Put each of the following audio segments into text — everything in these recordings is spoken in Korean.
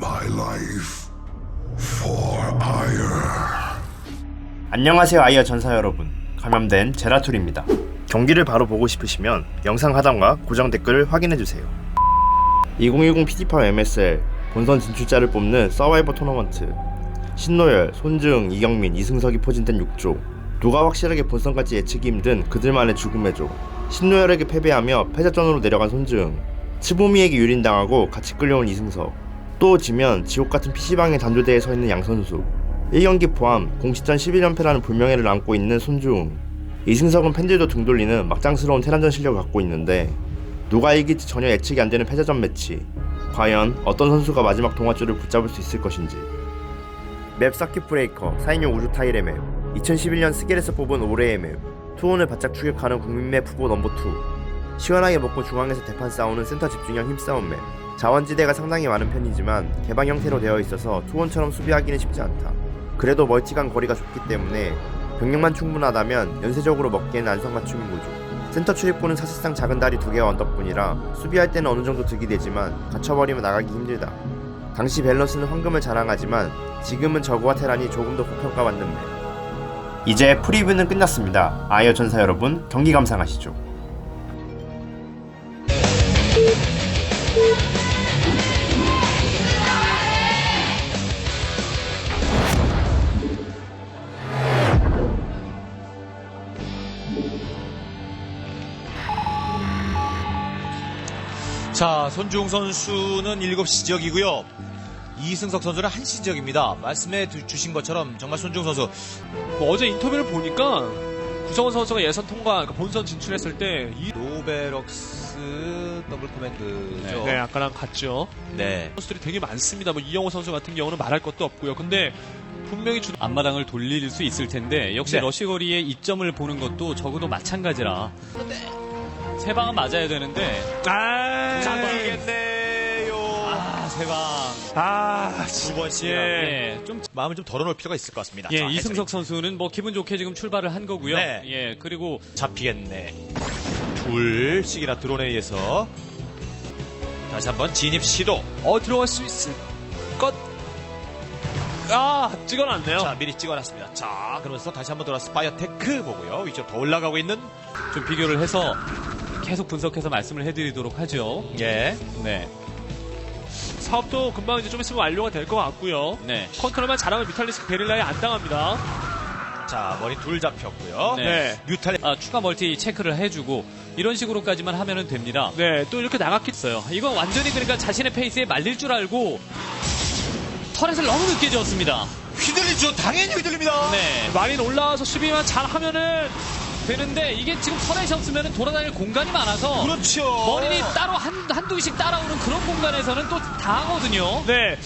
my life for ire. 안녕하세요 아이어 전사 여러분. 감염된 제라툴입니다. 경기를 바로 보고 싶으시면 영상 하단과 고정 댓글을 확인해주세요. 2010 PD파 MSL 본선 진출자를 뽑는 서바이버 토너먼트. 신노열, 손지흥, 이경민, 이승석이 포진된 6조. 누가 확실하게 본선까지 예측이 힘든 그들만의 죽음의 조. 신노열에게 패배하며 패자전으로 내려간 손지흥 치보미에게 유린당하고 같이 끌려온 이승석 또 지면 지옥같은 PC방에 단조대에 서 있는 양 선수 1경기 포함 공식전 11연패라는 불명예를 안고 있는 손주웅. 이승석은 팬들도 등 돌리는 막장스러운 테란전 실력을 갖고 있는데 누가 이길지 전혀 예측이 안되는 패자전 매치. 과연 어떤 선수가 마지막 동화줄을 붙잡을 수 있을 것인지. 맵 서킷 브레이커 4인용 우주 타일의 맵. 2011년 스겔에서 뽑은 올해의 맵. 투혼을 바짝 추격하는 국민맵 후보 넘버 2 시원하게 먹고 중앙에서 대판 싸우는 센터 집중형 힘싸움 맵 자원지대가 상당히 많은 편이지만 개방 형태로 되어 있어서 투혼처럼 수비하기는 쉽지 않다. 그래도 멀티간 거리가 좁기 때문에 병력만 충분하다면 연쇄적으로 먹기에는 안성맞춤인 구조 센터 출입구는 사실상 작은 다리 두 개와 언덕뿐이라 수비할 때는 어느 정도 득이 되지만 갇혀버리면 나가기 힘들다. 당시 밸런스는 황금을 자랑하지만 지금은 저그와 테란이 조금 더 고평가받는 맵 이제 프리뷰는 끝났습니다. 아이어 전사 여러분 경기 감상하시죠 자, 손주웅 선수는 7시 지역이고요. 이승석 선수는 1시 지역입니다. 말씀해 주- 주신 것처럼 정말 손주웅 선수 뭐 어제 인터뷰를 보니까 구성원 선수가 예선 통과, 그러니까 본선 진출했을 때 이, 노베럭스 더블 코맨드죠. 네, 아까랑 같죠. 네. 선수들이 되게 많습니다. 뭐 이영호 선수 같은 경우는 말할 것도 없고요. 근데 분명히 주 앞마당을 돌릴 수 있을 텐데 역시 네. 러시거리의 이점을 보는 것도 적어도 마찬가지라 세 방은 맞아야 되는데 아, 잡히겠네요. 아 세 방 아, 두 번씩 예. 예, 좀 마음을 좀 덜어놓을 필요가 있을 것 같습니다. 예, 자, 이승석 선수는 뭐 기분 좋게 지금 출발을 한 거고요. 네. 예, 그리고 잡히겠네. 둘씩이나 드론에 의해서 다시 한번 진입 시도. 어 들어갈 수 있을 것. 아, 찍어놨네요. 자, 미리 찍어놨습니다. 자, 그러면서 다시 한번 돌아서 바이오테크 보고요. 위쪽 더 올라가고 있는 좀 비교를 해서 계속 분석해서 말씀을 해드리도록 하죠. 예. 네, 사업도 금방 이제 좀 있으면 완료가 될 것 같고요. 네, 컨트롤만 잘하면 뮤탈리스크 베릴라에 안 당합니다. 자, 머리 둘 잡혔고요. 네. 네. 뮤탈 아, 추가 멀티 체크를 해주고 이런 식으로까지만 하면은 됩니다. 네, 또 이렇게 나갔기 있어요. 이건 완전히 그러니까 자신의 페이스에 말릴 줄 알고 터렛을 너무 늦게 지었습니다. 휘둘리죠. 당연히 휘둘립니다. 네. 마린 올라와서 수비만 잘 하면은 되는데 이게 지금 터렛이 없으면 돌아다닐 공간이 많아서 그렇죠. 머리니 따로 한, 한두씩 따라오는 그런 공간에서는 또 당하거든요. 네.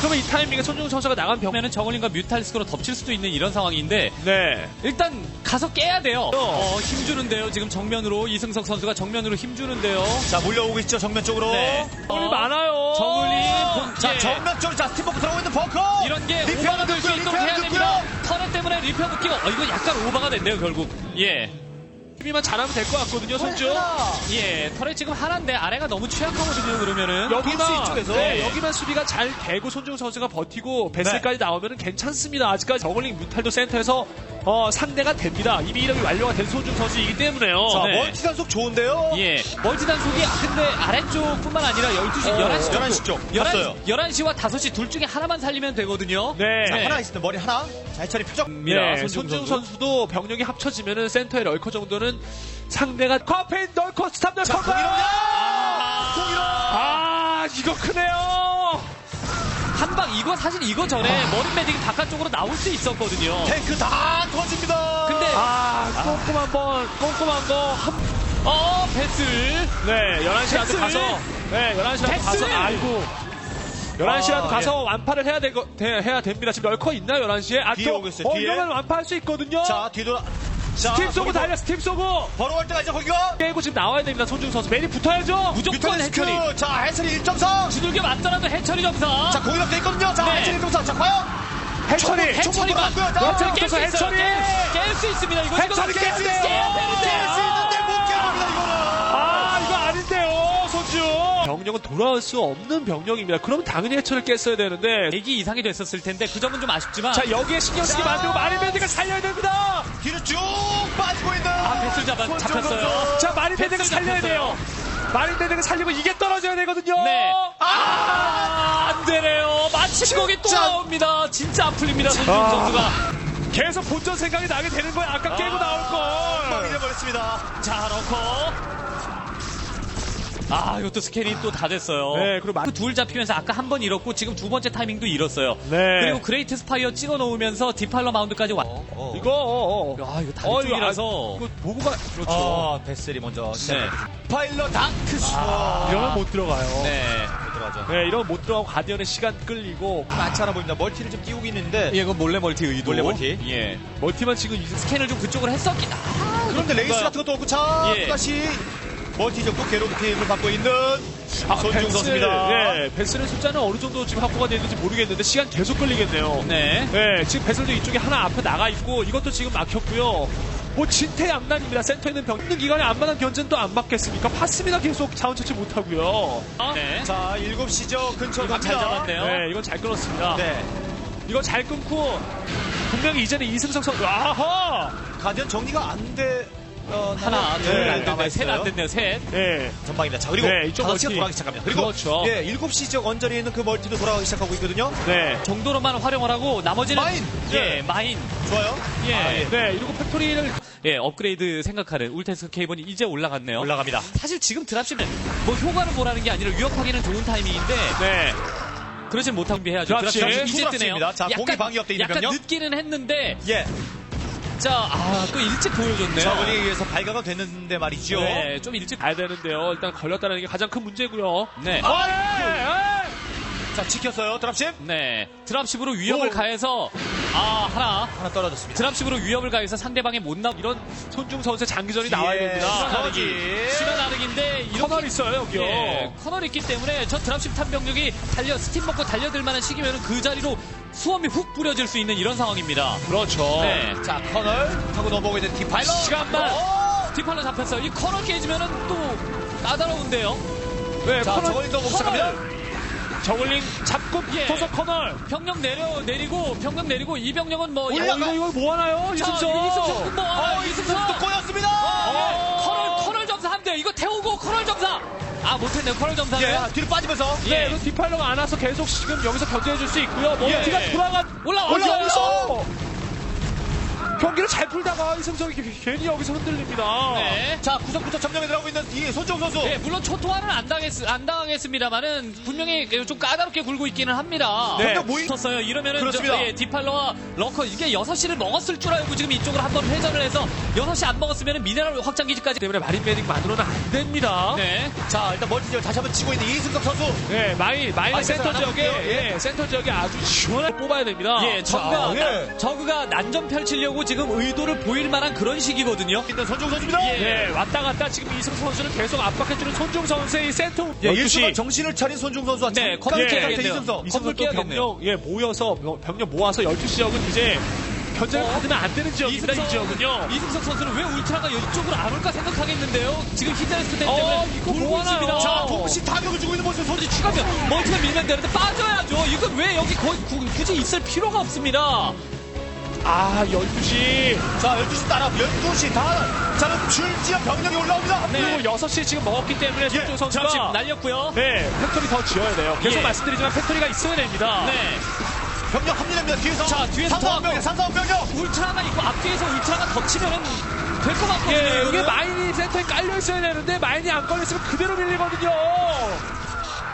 그러면 이 타이밍에 손중훈 선수가 나간 병. 그러면은 정글링과 뮤탈리스크로 덮칠 수도 있는 이런 상황인데 네. 일단 가서 깨야 돼요. 어, 힘주는데요. 지금 정면으로 이승석 선수가 정면으로 힘주는데요. 자, 몰려오고 있죠. 정면 쪽으로. 네. 정글이 어, 많아요. 정글링 본- 자, 예. 정면 쪽으로 자, 스팀버크 들어오고 있는 벙커. 이런 게 오버가 될 수 있도록 해야. 됩니다. 터렛 때문에 리페어 붙기가 어, 이거 약간 오버가 됐네요 결국. 예. 수비만 잘하면 될 것 같거든요, 손주. 예, 터렛 지금 하나인데 아래가 너무 취약하거든요, 그러면은. 여기만 아, 이쪽에서. 네, 여기만 수비가 잘 되고 손중 선수가 버티고 베슬까지 나오면 괜찮습니다. 아직까지 저글링 뮤탈도 센터에서 어, 상대가 됩니다. 이미 이력이 완료가 된 손중 선수이기 때문에요. 자, 네. 멀티 단속 좋은데요. 예, 멀티 단속이 근데 아래쪽뿐만 아니라 12시, 어, 11시 쪽. 11시 쪽. 였어요. 11시, 와 5시 둘 중에 하나만 살리면 되거든요. 네. 자, 네. 하나 있을 때 머리 하나. 자, 해철이 표정. 네, 네, 손중 손중 선수. 도 병력이 합쳐지면은 센터의 럴커 정도는 상대가 커페인 널커 스탑 널커 자, 공이로냐? 아, 공이로. 아 이거 크네요. 한방 이거 사실 이거 전에 머리 매딩이 바깥쪽으로 나올 수 있었거든요. 탱크 다 터집니다. 근데 아 꼼꼼 한 번 꼼꼼한 거 한. 어 배슬 네 11시라도 패스! 가서 네 11시라도 패스! 가서 아이고 11시라도 아, 가서 완파를 해야 되, 돼, 해야 됩니다. 지금 럴커 있나요 11시에? 아, 뒤에 또, 오고 있어요, 어, 뒤에. 이러면 완파할 수 있거든요. 자, 뒤돌아. 자, 스팀 쏘고 거기서 달려 스팀 쏘고 걸어갈 때가 이제 거기가. 깨고 지금 나와야 됩니다. 손중 선수 매리 붙어야죠. 무조건 뮤탈리스크. 해처리 자, 해철이 1.4. 두들겨 맞더라도 해처리 점사 자, 공이로 돼 있거든요. 자, 네. 해철이 1.4. 자, 과연. 해처리 해처리. 해처리만 자, 해처리 깰수 깰수 있어요. 있어요. 깰수 있습니다. 이거 해처리 깰수. 아 이거 아닌데요 병력은 돌아올 수 없는 병력입니다. 그러면 당연히 해처를 깼어야 되는데. 4기 이상이 됐었을 텐데 그 점은 좀 아쉽지만 자, 여기에 신경 쓰기 만들고 마리베드가 살려야 됩니다! 뒤로 쭉 빠지고 있는. 아, 배슬 잡아, 잡혔어요. 자, 마리베드가 패스 살려야 돼요! 마리베드가 살리고 이게 떨어져야 되거든요! 네. 아, 안 되네요. 마침 거기 또. 나옵니다. 진짜 안 풀립니다. 손준 아. 선수가. 계속 본전 생각이 나게 되는 거야. 아까 깨고 나올 뻥이 걸. 돼버렸습니다. 자, 넣고. 아, 이것도 스캔이 또 다 됐어요. 네, 그리고 마- 그둘 잡히면서 아까 한 번 잃었고 지금 두 번째 타이밍도 잃었어요. 네. 그리고 그레이트 스파이어 찍어 놓으면서 디팔러 마운드까지 왔. 어. 이거, 어, 어. 아, 이거 다리 어, 이거. 아, 이거 보고가, 그렇죠. 어, 베셀이 먼저. 네. 파일러 다크 스 이러면 못 들어가요. 네. 네. 들어가죠. 이러면 못 들어가고 가디언의 시간 끌리고. 많지 않아 보입니다. 멀티를 좀 띄우고 있는데. 예, 이건 몰래 멀티 의도. 몰래 멀티. 예. 멀티만 지금 이제 스캔을 좀 그쪽으로 했었긴. 아, 그런데 레이스 같은 것도 없고 자 예. 다시 멀티 적도 괴롭힘을 받고 있는 손중 벤스, 선수입니다. 네, 베슬의 숫자는 어느 정도 지금 확보가 되는지 모르겠는데 시간 계속 걸리겠네요. 네. 네, 지금 베슬도 이쪽에 하나 앞에 나가 있고 이것도 지금 막혔고요. 뭐 진퇴양난입니다. 센터에 있는 병 있는 기간에 안만한 견제는 또안 맞겠습니까? 파스미가 계속 자원 채취 못하고요. 네. 자 7시죠 근처 이건 잘. 잡았네요. 네, 이건 잘 끊었습니다. 네. 이거 잘 끊고 분명히 이제는 이승석 선수 아하! 가디언 정리가 안 돼. 어, 하나, 네, 둘, 안 남아 됐네요. 셋 안. 됐네요. 셋. 네, 전방입니다. 자 그리고 네, 이쪽 5시가 멀티. 돌아가기 시작합니다. 그리고 그렇죠. 예, 7시 지역 언저리에 있는 그 멀티도 돌아가기 시작하고 있거든요. 네, 정도로만 활용을 하고 나머지는 마인! 예, 예. 마인. 좋아요. 예. 아, 예. 네, 이러고 팩토리를 예, 업그레이드 생각하는 울테스 케이번이 이제 올라갔네요. 올라갑니다. 사실 지금 드랍십은 뭐 효과를 보라는 게 아니라 위협하기는 좋은 타이밍인데 네, 그러진 못한 준비해야죠. 드랍십. 드랍십 이제. 뜨네요. 자, 공이 방위협돼 있는 약간 병력. 늦기는 했는데 예. 자, 아, 또 일찍 보여줬네요. 저글링에 의해서 발각은 됐는데 말이죠. 네, 좀 일찍 가야 되는데요. 일단 걸렸다는 게 가장 큰 문제고요. 네. 아, 네, 자 지켰어요. 드랍십 네. 드랍십으로 위협을 오. 가해서 아, 하나. 하나 떨어졌습니다. 드랍십으로 위협을 가해서 상대방의 못 나, 이런 손중 선수의 장기전이 예, 나와야 됩니다. 나르기. 시간 나르기인데, 이렇게. 커널 있어요, 여기요. 예, 커널 있기 때문에 저 드랍십 탐병력이 달려, 스팀 먹고 달려들 만한 시기면 그 자리로 수험이 훅 뿌려질 수 있는 이런 상황입니다. 그렇죠. 네. 자 커널 타고 넘어오고 있는 디파일러. 시간만. 어! 디팔로 잡혔어요. 이 커널 깨지면은 또 까다로운데요. 네, 자 커널, 저글링 넘어오기 시작합니다. 저글링 잡고 예. 붙어서 커널. 병력 내려, 내리고, 병력 내리고, 이 병력은 뭐, 어, 야, 이거, 이거 뭐 하나요? 자, 이승석. 이승석 뭐 하나요? 어, 이승석. 또 꼬였습니다. 예, 커널, 커널 점사 돼요. 이거 태우고 커널 점사. 아, 못했네요. 커널 점사는. 예, 뒤로 빠지면서 예. 네, 이거 디파일러가 안 와서 계속 지금 여기서 견제해 줄 수 있고요. 멀티가 예. 돌아가. 올라와, 올라 올라와. 여기서 경기를 잘 풀다가 이승석이 괜히 여기서 흔들립니다. 네. 자 구석부터 점령에 들어가고 있는 이 손정 선수. 예, 물론 초토화는 안 당했, 안 당했습니다만은 분명히 좀 까다롭게 굴고 있기는 합니다. 네. 모임 붙었어요. 이러면은 그렇습니다. 저, 예, 디팔러와 러커 이게 6시를 먹었을 줄 알고 지금 이쪽으로 한번 회전을 해서 6시 안 먹었으면 미네랄 확장 기지까지 때문에 마린 매딩만으로는 안 됩니다. 네. 자 일단 멀티 지역 다시 한번 치고 있는 이승석 선수. 네, 마이, 마이 아, 센터 지역에, 나갈게요. 예, 센터 지역에 아주 시원하게 뽑아야 됩니다. 예, 저그가, 자, 예. 저그가 난전 펼치려고 지금 의도를 보일 만한 그런 시기거든요. 있는 손정 선수입니다. 예. 네, 왔다 갔다 지금 이승 선수는 계속 압박해주는 손중 선수의 센터. 예, 12시. 일순간 정신을 차린 손중 선수와 네, 깨 깨야겠네요. 이승석. 이승석도 건물 깨야겠네요. 병력, 예, 모여서, 병력 모아서 12시 지역은 이제 견제를 어? 받으면 안 되는 지역입니다, 이 지역은요. 이승석 선수는 왜 울트라가 이쪽으로 안 올까 생각하겠는데요. 지금 히드레스트 때문에 어, 이거 돌고 뭐. 자 동시 타격을 주고 있는 모습 손. 굳이 추가면 멀티가 밀면 되는데 빠져야죠. 이건 왜 여기 거의 구- 굳이 있을 필요가 없습니다. 아, 12시. 자 12시 따라 12시 다. 자 줄지어 병력이 올라옵니다. 네. 그리고 6시 지금 먹었기 때문에 손중 드랍십 선수가. 날렸고요. 네, 팩토리 더 지어야 돼요. 계속 예. 말씀드리지만 팩토리가 있어야 됩니다. 네. 병력 합류됩니다. 뒤에서. 자, 뒤에서 상사원 더 병력, 상사원 병력. 울트라가 있고 앞뒤에서 울트라가 덮치면은 될 것 같거든요. 예, 이게. 마인이 센터에 깔려 있어야 되는데 마인이 안 걸렸으면 그대로 밀리거든요.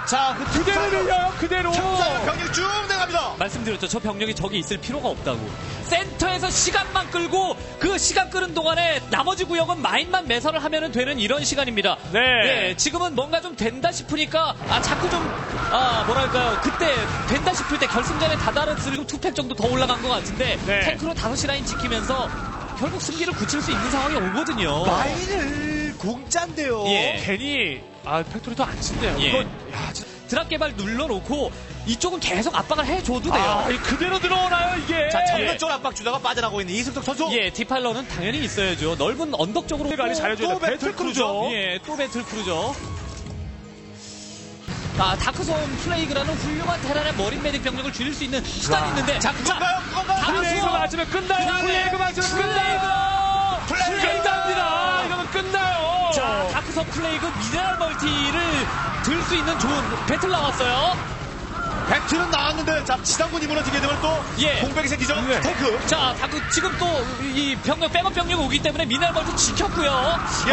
자, 그 그대로 밀려요, 그대로. 자, 병력 쭉 내갑니다. 말씀드렸죠. 저 병력이 저기 있을 필요가 없다고. 센터에서 시간만 끌고 그 시간 끄는 동안에 나머지 구역은 마인만 매설을 하면 되는 이런 시간입니다. 네. 지금은 뭔가 좀 된다 싶으니까 아 자꾸 좀 아 뭐랄까요 그때 된다 싶을 때 결승전에 다다르스리고 투팩 정도 더 올라간 것 같은데 네. 탱크로 5시 라인 지키면서 결국 승기를 굳힐 수 있는 상황이 오거든요. 마인을 공짜인데요. 예. 괜히 아 팩토리 더안 친대요. 예. 이거 야, 진짜. 드랍 개발 눌러놓고 이쪽은 계속 압박을 해줘도 돼요. 아, 이 그대로 들어오나요 이게? 자, 정면 쪽 압박 주다가 빠져나가고 있는 이승석 선수. 예, 디팔러는 당연히 있어야죠. 넓은 언덕 쪽으로 관리 잘해줘야 또 돼. 배틀 크루저. 예, 또 배틀 크루저. 아, 다크솜 플레이그라는 훌륭한 테란의 머린 메딕 병력을 줄일 수 있는 수단이 있는데 자, 그건가요? 그건가요? 플레이그 다크솜 맞으면 끝나요. 플레이그 맞으면 끝나요. 플레이그! 끝납니다. 이러면 끝나요. 자, 다크솜 플레이그 미네랄 멀티를 들 수 있는 좋은 배틀 나왔어요. 팩트는 나왔는데 자 지상군이 무너지게 되면 또 예. 공백이 생기죠. 네. 탱크. 자, 다크 지금 또 이 병력 백업 병력 오기 때문에 미네랄 멀티 지켰고요. 예.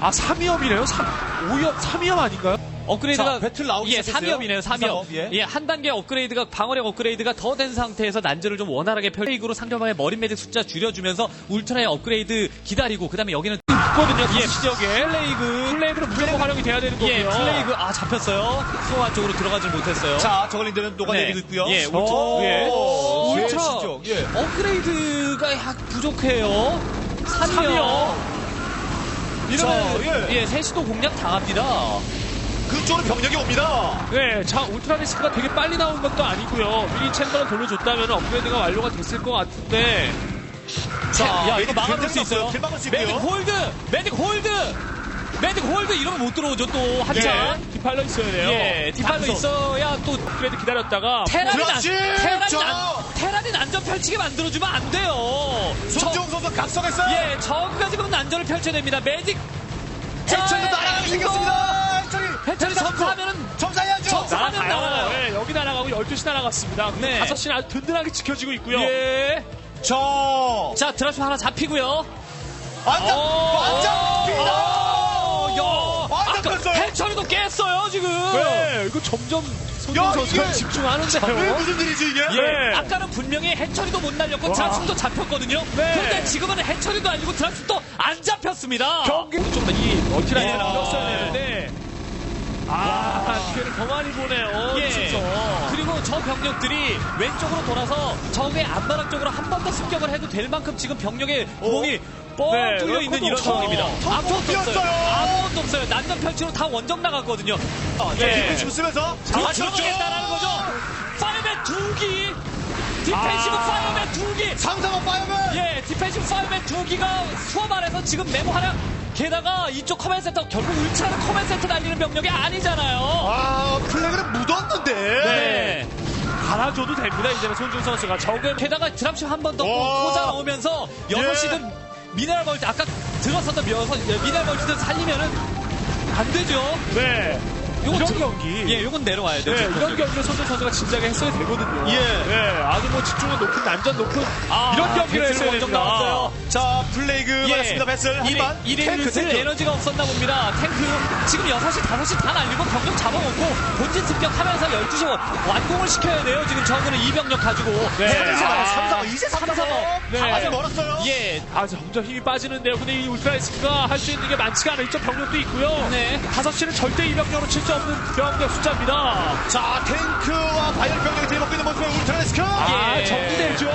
아 3위업이네요. 3, 5위업 3위업 아닌가요? 업그레이드가 자, 배틀 나오기 예, 시작했어요. 3위업이네요. 3위업. 삼위업, 예. 예. 한 단계 업그레이드가 방어력 업그레이드가 더 된 상태에서 난전을 좀 원활하게 펼치고 상대방의 머리 매직 숫자 줄여주면서 울트라의 업그레이드 기다리고 그 다음에 여기는 있거든요. 예, 예, 지역에 플레이그 플레이그는 무조건 활용이 돼야 되는 거고요. 예, 플레이그 아 잡혔어요. 소화 쪽으로 들어가질 못했어요. 자 저글링들은 녹아내리고 있고요. 예, 울트라. 오, 예. 울트라 시죠. 예. 업그레이드가 약 부족해요. 3위업. 삼위업. 이러면 자, 예. 예, 셋이도 공략 당합니다. 그쪽으로 병력이 옵니다. 네, 자 울트라 리스크가 되게 빨리 나온 것도 아니고요. 미리 챔버를 돌려줬다면 업그레이드가 완료가 됐을 것 같은데 자, 야, 이거 막아놓을 굉장히 수 있어요. 길 막을 수 매직 있고요. 홀드! 매직 홀드! 매직 홀드! 이러면 못 들어오죠, 또. 한참. 예, 디팔러 있어야 돼요. 예, 다크솜. 있어야 또. 업그레이드 기다렸다가 테란이 난, 그렇지! 테란이 저! 테란이 난전 펼치게 만들어주면 안 돼요. 손정 선수 각성했어요. 예, 저가 지금 난전을 펼쳐냅니다. 매직. 해철도 날아가게 이거! 생겼습니다. 해철이. 해철이 점사하면은 점사해야죠. 점사! 날아가요. 나와요. 예, 여기 날아가고 12시 날아갔습니다. 네. 5시는 아주 든든하게 지켜지고 있고요. 예. 저. 자, 드라프 하나 잡히고요. 완전 어, 완전 어, 야, 완전 아까 뺐어요. 해철이도 깼어요, 지금. 네, 이거 점점 손흥민 야, 선수가 이게- 왜 집중하는데요. 무슨 일이지 이게? 예, 네. 아까는 분명히 해철이도 못 날렸고 와. 드랍슛도 잡혔거든요. 네. 그런데 지금은 해철이도 아니고 드랍슛도 안 잡혔습니다. 경기 좀이 멀티라인을 와. 나눴어야 되는데 아, 기회를 더 많이 보네요. 예. 진짜. 그리고 저 병력들이 왼쪽으로 돌아서 적의 앞마당 쪽으로 한 번 더 습격을 해도 될 만큼 지금 병력의 구멍이 뻥 네, 뚫려 있는 이런. 상황입니다. 턱 아무것도 없어요. 아무것도 없어요. 난전 펼치로 다 원정 나갔거든요. 네. 뒷구 쓰면서 자, 자, 들어가겠다라는 거죠. 파이어맨 두 기. 디펜시브 아. 파이어맨 두 기. 상상한 파이어맨. 예, 디펜시브 파이어맨 두 기가 수업 안에서 지금 메모 하나. 게다가 이쪽 커맨 센터 결국 울트라는 커맨 센터 달리는 병력이 아니잖아요. 아 플래그는 묻었는데. 네. 갈아줘도 됩니다. 이제는 손준 선수가 적은 게다가 드랍십 한 번 더 와. 꽂아 넣으면서 예. 6시든 미네랄 멀티 아까 들어섰던 여섯- 미네랄 멀티든 살리면은 안 되죠. 네. 이런 들- 경기. 예, 요건 내려와야 돼요. 네, 이런. 경기를 손준 선수가 진작에 했어야 되거든요. 예. 네, 아주 뭐 집중은 높은 난전 높은 아, 이런 경기를 했어야 원정 됩니다. 나왔어요. 자 플레이그 예. 맞았습니다 베슬 하지만 탱크 슬 탱크. 에너지가 없었나 봅니다. 탱크 지금 6시, 5시 다 날리고 병력 잡아먹고 본진 습격하면서 12시 원- 완공을 시켜야 돼요. 지금 저거는 이 병력 가지고. 네. 삼삼 아. 삼삼 이제 삼삼 네. 아직 멀었어요. 예. 아, 점점 힘이 빠지는데요. 근데 이 울트라이스크가 할 수 있는 게 많지가 않아요. 이쪽 병력도 있고요. 네. 5시는 절대 이병력으로 칠 수 없는 병력 숫자입니다. 자 탱크와 바이올 병력이 뒤에 먹고 있는 모습의 울트라레스크. 아, 예. 정리되죠.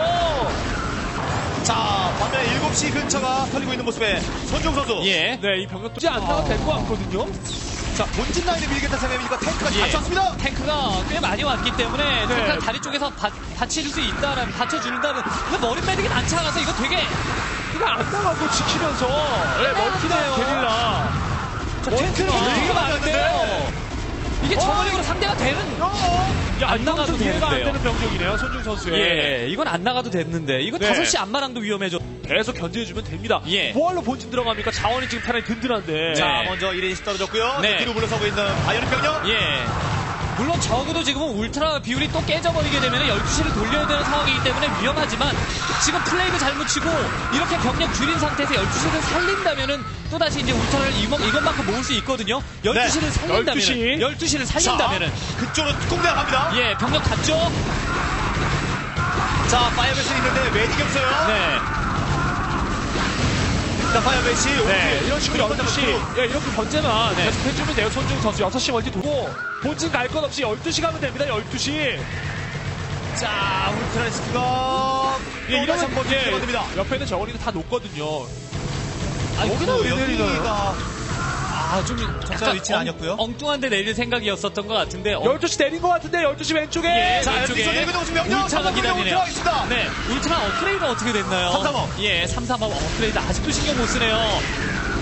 자 반면에 7시 근처가 털리고 있는 모습의 손종 선수. 예. 네, 이 병력도 이제 안 나와도 될 것 같거든요. 자 본진 라인에 밀겠다 생각이니까 탱크가 예. 같이 왔습니다. 탱크가 꽤 많이 왔기 때문에 네. 탱크가 다리 쪽에서 받, 받칠 수 있다라면 받쳐준다면 이거 머리 게 많지 않아서 이거 되게 이거 안 나가고 지키면서 네, 멀티나 나가네요. 게릴라. 아, 되게 안 돼요. 이게 저글링으로 상대가 되는 야, 안 나가도 이해가 안 되는데요. 되는 병력이네요, 손중 선수의. 예, 이건 안 나가도 됐는데 이거 네. 5시 앞마랑도 위험해져. 계속 견제해주면 됩니다. 예. 뭐할로 본진 들어갑니까? 자원이 지금 테란이 든든한데. 자 네. 먼저 1인씩 떨어졌고요. 네. 뒤로 물러서고 있는 바이오닉 병력. 예. 물론 적어도 지금은 울트라 비율이 또 깨져버리게 되면 12시를 돌려야 되는 상황이기 때문에 위험하지만 지금 플레이도 잘못 치고 이렇게 병력 줄인 상태에서 12시를 살린다면은 또다시 이제 울트라를 이것, 이것만큼 모을 수 있거든요. 12시를 살린다면은 12시. 12시를 살린다면은 자 그쪽으로 공대가 갑니다. 예, 병력 갔죠? 자 파이어맨이 있는데 웨딩이 없어요. 네. 자 파이어맨이 네, 이런 식으로 12시, 야, 이렇게 번째만 네. 계속 해주면 돼요, 손중 선수. 6시 멀티 두고, 본진 갈 것 없이 12시 가면 됩니다, 12시. 자 울트라레스크가 예, 또 다시 한번 예, 됩니다. 옆에는 저거리도 다 놓거든요. 여기다 그왜 내리나요? 아, 좀 적절한 위치는 아니었고요. 엉뚱한데 내릴 생각이었었던 것 같은데. 어, 12시 내린 것 같은데, 12시 왼쪽에. 예, 자 왼쪽에 여기서 내리고 있는 명령 삼삼 기다리네요. 있습니다. 네, 울트라 업그레이드 어떻게 됐나요? 335. 예, 335 업그레이드 아직도 신경 못 쓰네요.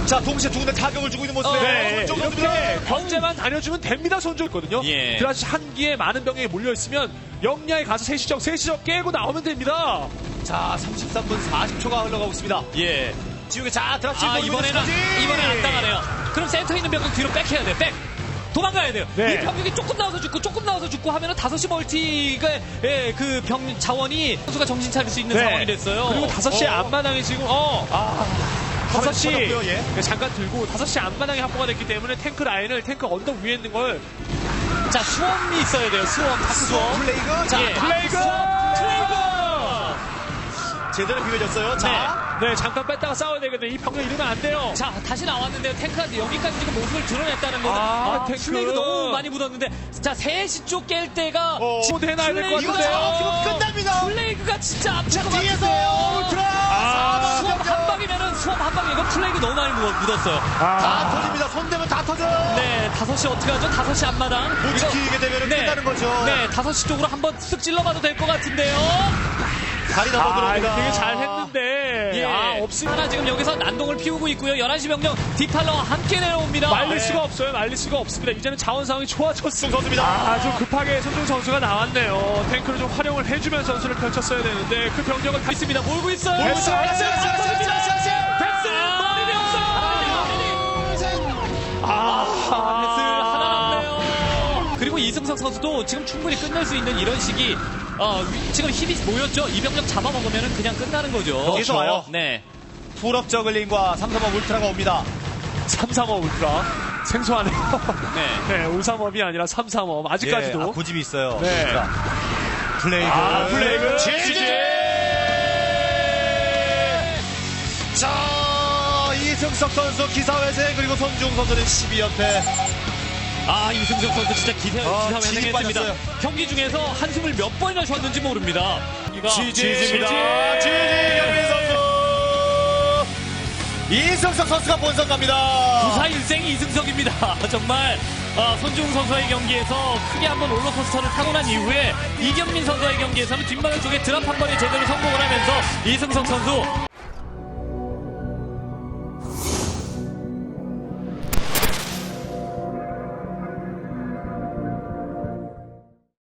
자, 동시에 두 군데 타격을 주고 있는 모습이에요. 네, 손정 이렇게. 견제만 다녀주면 됩니다, 손종거든요. 예. 드라시 한기에 많은 병력이 몰려 있으면 영야에 가서 세시적, 세시적 깨고 나오면 됩니다. 자, 33분 40초가 흘러가고 있습니다. 예. 지우개 자, 드라치 아, 이번에는, 이번엔 안 당하네요. 그럼 센터에 있는 병력 뒤로 백해야 돼요, 백. 도망가야 돼요. 네. 이 병력이 조금 나와서 죽고, 조금 나와서 죽고 하면은 5시 멀티가, 예, 그 병, 자원이 선수가 정신 차릴 수 있는 네. 상황이 됐어요. 그리고 5시에 어. 앞마당에 지금, 어, 아, 5시 터졌고요, 예. 네, 잠깐 들고 5시 앞마당에 확보가 됐기 때문에 탱크 라인을 탱크 언덕 위에 있는 걸 자, 수험이 있어야 돼요, 수험, 다크 수험. 플레이그. 자, 자, 플레이그! 제대로 비벼졌어요. 자, 네, 잠깐 뺐다가 싸워야 되거든요. 이 병력 이러면 안 돼요. 자, 다시 나왔는데요. 탱크한테 여기까지 지금 모습을 드러냈다는 거는. 아, 아, 탱크. 플레이그 너무 많이 묻었는데. 자, 3시 쪽 깰 때가. 어, 지금 못 해놔야 될것 이거 같은데요. 잡아먹히면 끝납니다. 플레이그가 진짜 것 뒤에서 같은데요. 울트라. 아, 수험 한 방이면은 수험 한 방에 이거 플레이그 너무 많이 묻- 묻었어요. 다 터집니다. 손 대면 다 터져요. 네, 5시 어떻게 하죠? 5시 앞마당. 못 이거- 지키게 되면 네, 끝나는 거죠. 네, 5시 쪽으로 한번 쓱 찔러봐도 될 것 같은데요. 다리 넘어 아, 들어옵니다. 되게 잘 했는데. 예. 아, 없으면 하나 지금 여기서 난동을 피우고 있고요. 11시 병력 디팔러와 함께 내려옵니다. 말릴 네. 수가 없어요. 말릴 수가 없습니다. 이제는 자원 상황이 좋아졌습니다. 선수입니다. 아, 주 급하게 손중 선수가 나왔네요. 탱크를 좀 활용을 해주면 전술을 펼쳤어야 되는데 그 병력을 다 있습니다. 몰고 있어요. 몰고 있어요. 없어요. 아, 하나 남네요. 그리고 이승석 선수도 지금 충분히 끝낼 수 있는 이런 시기. 어, 위- 지금 힘이 모였죠. 이 병력 잡아먹으면 그냥 끝나는 거죠. 여기서 와요. 네. 풀업 저글링과 삼성업 울트라가 옵니다. 335 울트라. 생소하네요. 네. 네, 535이 아니라 335. 아직까지도. 예, 아, 고집이 있어요. 네. 자, 플레이그. 아, 플레이그. 지지! 자, 이승석 선수 기사회생 그리고 손중 선수는 12연패. 아, 이승석 선수 진짜 기사, 아, 기사회생했습니다. 지지 빠졌어요. 경기 중에서 한숨을 몇 번이나 쉬었는지 모릅니다. 이거 지지입니다. 지지. 경민 선수. 이승석 선수가 본선 갑니다. 부사 일생이 이승석입니다. 정말 어, 손주웅 선수와의 경기에서 크게 한번 롤러코스터를 타고 난 이후에 이경민 선수와의 경기에서는 뒷마당 쪽에 드랍 한 번에 제대로 성공을 하면서 이승석 선수